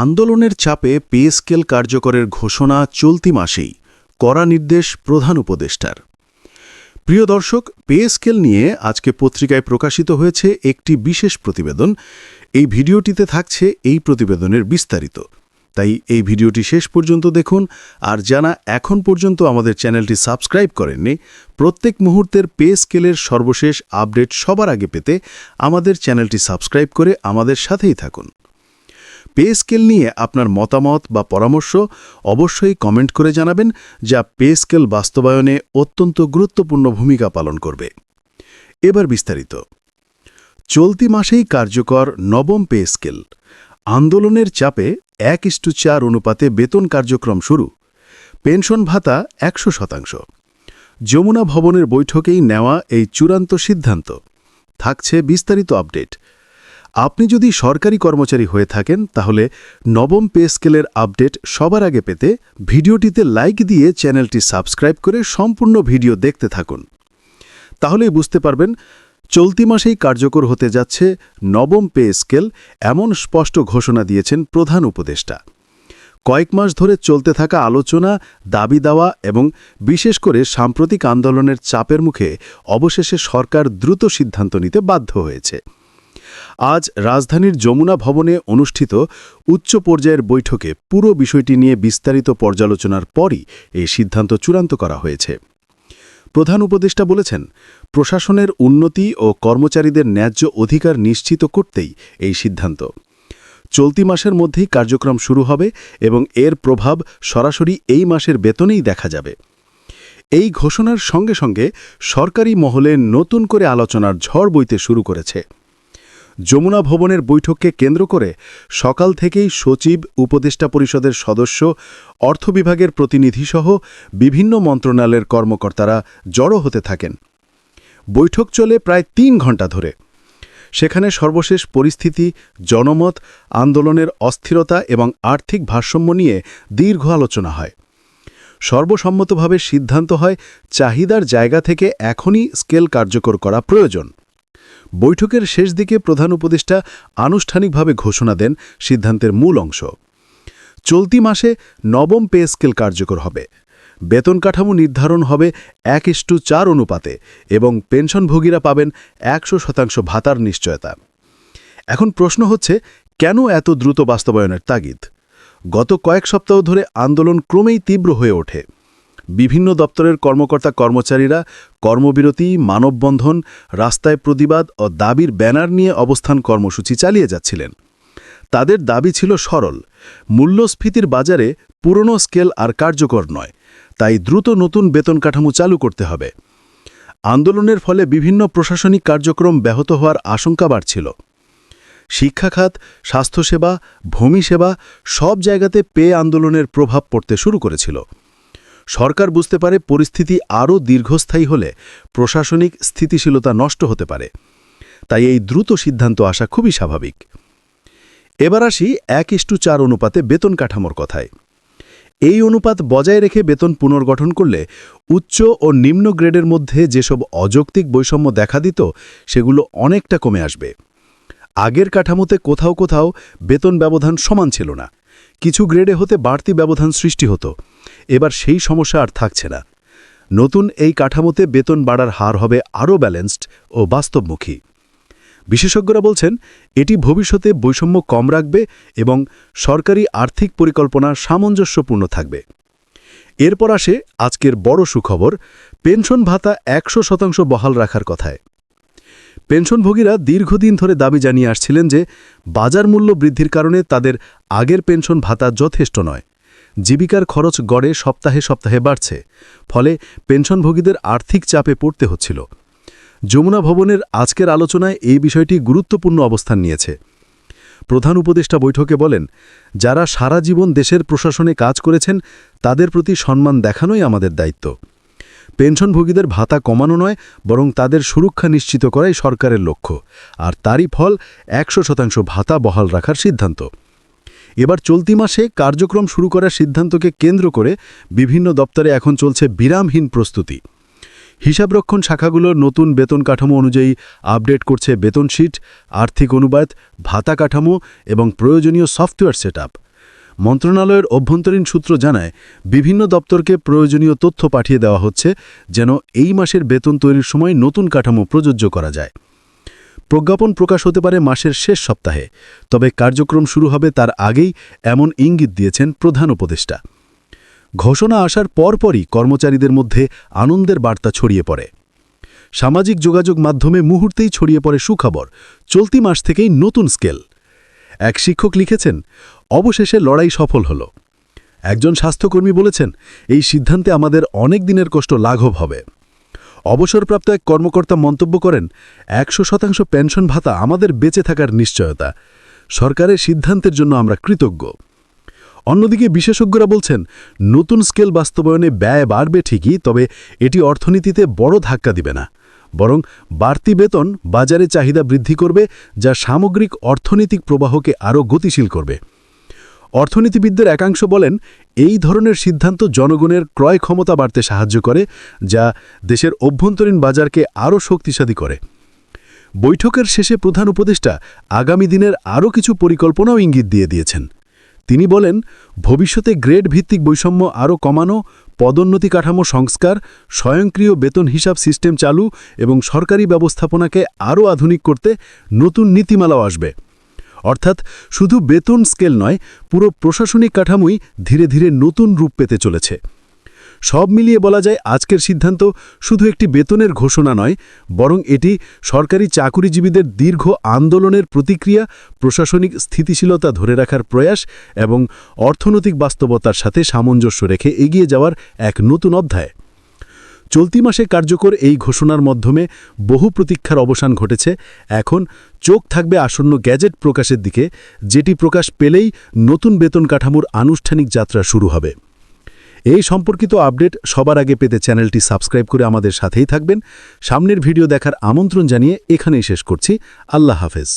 আন্দোলনের চাপে pay scale কার্যকরের ঘোষণা চলতি মাসেই, কড়া নির্দেশ প্রধান উপদেষ্টার। প্রিয় দর্শক, পে স্কেল নিয়ে আজকে পত্রিকায় প্রকাশিত হয়েছে একটি বিশেষ প্রতিবেদন। এই ভিডিওটিতে থাকছে এই প্রতিবেদনের বিস্তারিত। তাই এই ভিডিওটি শেষ পর্যন্ত দেখুন, আর যারা এখন পর্যন্ত আমাদের চ্যানেলটি সাবস্ক্রাইব করেননি, প্রত্যেক মুহূর্তের পে স্কেলের সর্বশেষ আপডেট সবার আগে পেতে আমাদের চ্যানেলটি সাবস্ক্রাইব করে আমাদের সাথেই থাকুন। পে স্কেল নিয়ে আপনার মতামত বা পরামর্শ অবশ্যই কমেন্ট করে জানাবেন, যা পে স্কেল বাস্তবায়নে অত্যন্ত গুরুত্বপূর্ণ ভূমিকা পালন করবে। এবার বিস্তারিত। চলতি মাসেই কার্যকর নবম পে স্কেল। আন্দোলনের চাপে এক ইস্টু চার অনুপাতে বেতন কার্যক্রম শুরু। পেনশন ভাতা একশো শতাংশ। যমুনা ভবনের বৈঠকেই নেওয়া এই চূড়ান্ত সিদ্ধান্ত। থাকছে বিস্তারিত আপডেট। আপনি যদি সরকারি কর্মচারী হয়ে থাকেন, তাহলে নবম পে স্কেলের আপডেট সবার আগে পেতে ভিডিওটিতে লাইক দিয়ে চ্যানেলটি সাবস্ক্রাইব করে সম্পূর্ণ ভিডিও দেখতে থাকুন। তাহলেই বুঝতে পারবেন চলতি মাসেই কার্যকর হতে যাচ্ছে নবম পে স্কেল, এমন স্পষ্ট ঘোষণা দিয়েছেন প্রধান উপদেষ্টা। কয়েক মাস ধরে চলতে থাকা আলোচনা, দাবি দেওয়া এবং বিশেষ করে সাম্প্রতিক আন্দোলনের চাপের মুখে অবশেষে সরকার দ্রুত সিদ্ধান্ত নিতে বাধ্য হয়েছে। আজ রাজধানীর যমুনা ভবনে অনুষ্ঠিত উচ্চ পর্যায়ের বৈঠকে পুরো বিষয়টি নিয়ে বিস্তারিত পর্যালোচনার পরই এই সিদ্ধান্ত চূড়ান্ত করা হয়েছে। প্রধান উপদেষ্টা বলেছেন, প্রশাসনের উন্নতি ও কর্মচারীদের ন্যায্য অধিকার নিশ্চিত করতেই এই সিদ্ধান্ত। চলতি মাসের মধ্যেই কার্যক্রম শুরু হবে এবং এর প্রভাব সরাসরি এই মাসের বেতনেই দেখা যাবে। এই ঘোষণার সঙ্গে সঙ্গে সরকারি মহলে নতুন করে আলোচনার ঝড় বইতে শুরু করেছে। যমুনা ভবনের বৈঠককে কেন্দ্র করে সকাল থেকেই সচিব, উপদেষ্টা পরিষদের সদস্য, অর্থ বিভাগের প্রতিনিধিসহ বিভিন্ন মন্ত্রণালয়ের কর্মকর্তারা জড়ো হতে থাকেন। বৈঠক চলে প্রায় তিন ঘণ্টা ধরে। সেখানে সর্বশেষ পরিস্থিতি, জনমত, আন্দোলনের অস্থিরতা এবং আর্থিক ভারসাম্য নিয়ে দীর্ঘ আলোচনা হয়। সর্বসম্মতভাবে সিদ্ধান্ত হয়, চাহিদার জায়গা থেকে এখনই স্কেল কার্যকর করা প্রয়োজন। বৈঠকের শেষ দিকে প্রধান উপদেষ্টা আনুষ্ঠানিকভাবে ঘোষণা দেন সিদ্ধান্তের মূল অংশ। চলতি মাসে নবম পে স্কেল কার্যকর হবে। বেতন কাঠামো নির্ধারণ হবে এক ইস্টু চার অনুপাতে এবং পেনশনভোগীরা পাবেন একশো শতাংশ ভাতার নিশ্চয়তা। এখন প্রশ্ন হচ্ছে, কেন এত দ্রুত বাস্তবায়নের তাগিদ? গত কয়েক সপ্তাহ ধরে আন্দোলন ক্রমেই তীব্র হয়ে ওঠে। বিভিন্ন দপ্তরের কর্মকর্তা কর্মচারীরা কর্মবিরতি, মানববন্ধন, রাস্তায় প্রতিবাদ ও দাবির ব্যানার নিয়ে অবস্থান কর্মসূচি চালিয়ে যাচ্ছিলেন। তাদের দাবি ছিল সরল। মূল্যস্ফীতির বাজারে পুরনো স্কেল আর কার্যকর নয়, তাই দ্রুত নতুন বেতন কাঠামো চালু করতে হবে। আন্দোলনের ফলে বিভিন্ন প্রশাসনিক কার্যক্রম ব্যাহত হওয়ার আশঙ্কা বাড়ছিল। শিক্ষা খাত, স্বাস্থ্যসেবা, ভূমি সেবা সব জায়গাতে পে আন্দোলনের প্রভাব পড়তে শুরু করেছিল। সরকার বুঝতে পারে পরিস্থিতি আরও দীর্ঘস্থায়ী হলে প্রশাসনিক স্থিতিশীলতা নষ্ট হতে পারে। তাই এই দ্রুত সিদ্ধান্ত আসা খুবই স্বাভাবিক। এবার আসি এক ইস্টু চার অনুপাতে বেতন কাঠামোর কথায়। এই অনুপাত বজায় রেখে বেতন পুনর্গঠন করলে উচ্চ ও নিম্ন গ্রেডের মধ্যে যেসব অযৌক্তিক বৈষম্য দেখা দিত, সেগুলো অনেকটা কমে আসবে। আগের কাঠামোতে কোথাও কোথাও বেতন ব্যবধান সমান ছিল না। কিছু গ্রেডে হতে বাড়তি ব্যবধান সৃষ্টি হতো। এবার সেই সমস্যা আর থাকছে না। নতুন এই কাঠামোতে বেতন বাড়ার হার হবে আরও ব্যালেন্সড ও বাস্তবমুখী। বিশেষজ্ঞরা বলছেন, এটি ভবিষ্যতে বৈষম্য কম রাখবে এবং সরকারি আর্থিক পরিকল্পনা সামঞ্জস্যপূর্ণ থাকবে। এরপর আসে আজকের বড় সুখবর, পেনশন ভাতা একশো শতাংশ বহাল রাখার কথায়। পেনশনভোগীরা দীর্ঘদিন ধরে দাবি জানিয়ে আসছিলেন যে বাজার মূল্য বৃদ্ধির কারণে তাদের আগের পেনশন ভাতা যথেষ্ট নয়। জীবিকার খরচ গড়ে সপ্তাহে সপ্তাহে বাড়ছে, ফলে পেনশনভোগীদের আর্থিক চাপে পড়তে হচ্ছিল। যমুনা ভবনের আজকের আলোচনায় এই বিষয়টি গুরুত্বপূর্ণ অবস্থান নিয়েছে। প্রধান উপদেষ্টা বৈঠকে বলেন, যারা সারা জীবন দেশের প্রশাসনে কাজ করেছেন, তাদের প্রতি সম্মান দেখানোই আমাদের দায়িত্ব। পেনশনভোগীদের ভাতা কমানো নয়, বরং তাদের সুরক্ষা নিশ্চিত করাই সরকারের লক্ষ্য। আর তারই ফল একশো শতাংশ ভাতা বহাল রাখার সিদ্ধান্ত। এবার চলতি মাসে কার্যক্রম শুরু করার সিদ্ধান্তকে কেন্দ্র করে বিভিন্ন দপ্তরে এখন চলছে বিরামহীন প্রস্তুতি। হিসাবরক্ষণ শাখাগুলোর নতুন বেতন কাঠামো অনুযায়ী আপডেট করছে বেতন শিট, আর্থিক অনুবাদ ভাতা কাঠামো এবং প্রয়োজনীয় সফটওয়্যার সেটআপ। মন্ত্রণালয়ের অভ্যন্তরীণ সূত্র জানায়, বিভিন্ন দপ্তরকে প্রয়োজনীয় তথ্য পাঠিয়ে দেওয়া হচ্ছে যেন এই মাসের বেতন তৈরির সময় নতুন কাঠামো প্রযোজ্য করা যায়। প্রজ্ঞাপন প্রকাশ হতে পারে মাসের শেষ সপ্তাহে, তবে কার্যক্রম শুরু হবে তার আগেই এমন ইঙ্গিত দিয়েছেন প্রধান উপদেষ্টা। ঘোষণা আসার পরপরই কর্মচারীদের মধ্যে আনন্দের বার্তা ছড়িয়ে পড়ে। সামাজিক যোগাযোগ মাধ্যমে মুহূর্তেই ছড়িয়ে পড়ে সুখবর, চলতি মাস থেকেই নতুন স্কেল। এক শিক্ষক লিখেছেন অবশেষে লড়াই সফল হল। একজন স্বাস্থ্যকর্মী বলেছেন, এই সিদ্ধান্তে আমাদের অনেক দিনের কষ্ট লাঘব হবে। অবসরপ্রাপ্ত এক কর্মকর্তা মন্তব্য করেন, একশো শতাংশ পেনশন ভাতা আমাদের বেঁচে থাকার নিশ্চয়তা। সরকারের সিদ্ধান্তের জন্য আমরা কৃতজ্ঞ। অন্যদিকে বিশেষজ্ঞরা বলছেন, নতুন স্কেল বাস্তবায়নে ব্যয় বাড়বে ঠিকই, তবে এটি অর্থনীতিতে বড় ধাক্কা দিবে না। বরং বাড়তি বেতন বাজারে চাহিদা বৃদ্ধি করবে, যা সামগ্রিক অর্থনৈতিক প্রবাহকে আরও গতিশীল করবে। অর্থনীতিবিদদের একাংশ বলেন, এই ধরনের সিদ্ধান্ত জনগণের ক্রয় ক্ষমতা বাড়তে সাহায্য করে, যা দেশের অভ্যন্তরীণ বাজারকে আরও শক্তিশালী করে। বৈঠকের শেষে প্রধান উপদেষ্টা আগামী দিনের আরও কিছু পরিকল্পনাও ইঙ্গিত দিয়ে দিয়েছেন। তিনি বলেন, ভবিষ্যতে গ্রেড ভিত্তিক বৈষম্য আরও কমানো, পদোন্নতি কাঠামো সংস্কার, স্বয়ংক্রিয় বেতন হিসাব সিস্টেম চালু এবং সরকারি ব্যবস্থাপনাকে আরও আধুনিক করতে নতুন নীতিমালাও আসবে। অর্থাৎ শুধু বেতন স্কেল নয়, পুরো প্রশাসনিক কাঠামোই ধীরে ধীরে নতুন রূপ পেতে চলেছে। সব মিলিয়ে বলা যায় আজকের সিদ্ধান্ত শুধু একটি বেতনের ঘোষণা নয়, বরং এটি সরকারি চাকুরিজীবীদের দীর্ঘ আন্দোলনের প্রতিক্রিয়া, প্রশাসনিক স্থিতিশীলতা ধরে রাখার প্রয়াস এবং অর্থনৈতিক বাস্তবতার সাথে সামঞ্জস্য রেখে এগিয়ে যাওয়ার এক নতুন অধ্যায়। চলতি মাসে কার্যকর এই ঘোষণার মাধ্যমে বহু প্রতীক্ষার অবসান ঘটেছে। এখন চোখ থাকবে আসন্ন গ্যাজেট প্রকাশের দিকে, যেটি প্রকাশ পেলেই নতুন বেতন কাঠামোর আনুষ্ঠানিক যাত্রা শুরু হবে। এই সম্পর্কিত আপডেট সবার আগে পেতে চ্যানেলটি সাবস্ক্রাইব করে আমাদের সাথেই থাকবেন। সামনের ভিডিও দেখার আমন্ত্রণ জানিয়ে এখানেই শেষ করছি। আল্লাহ হাফেজ।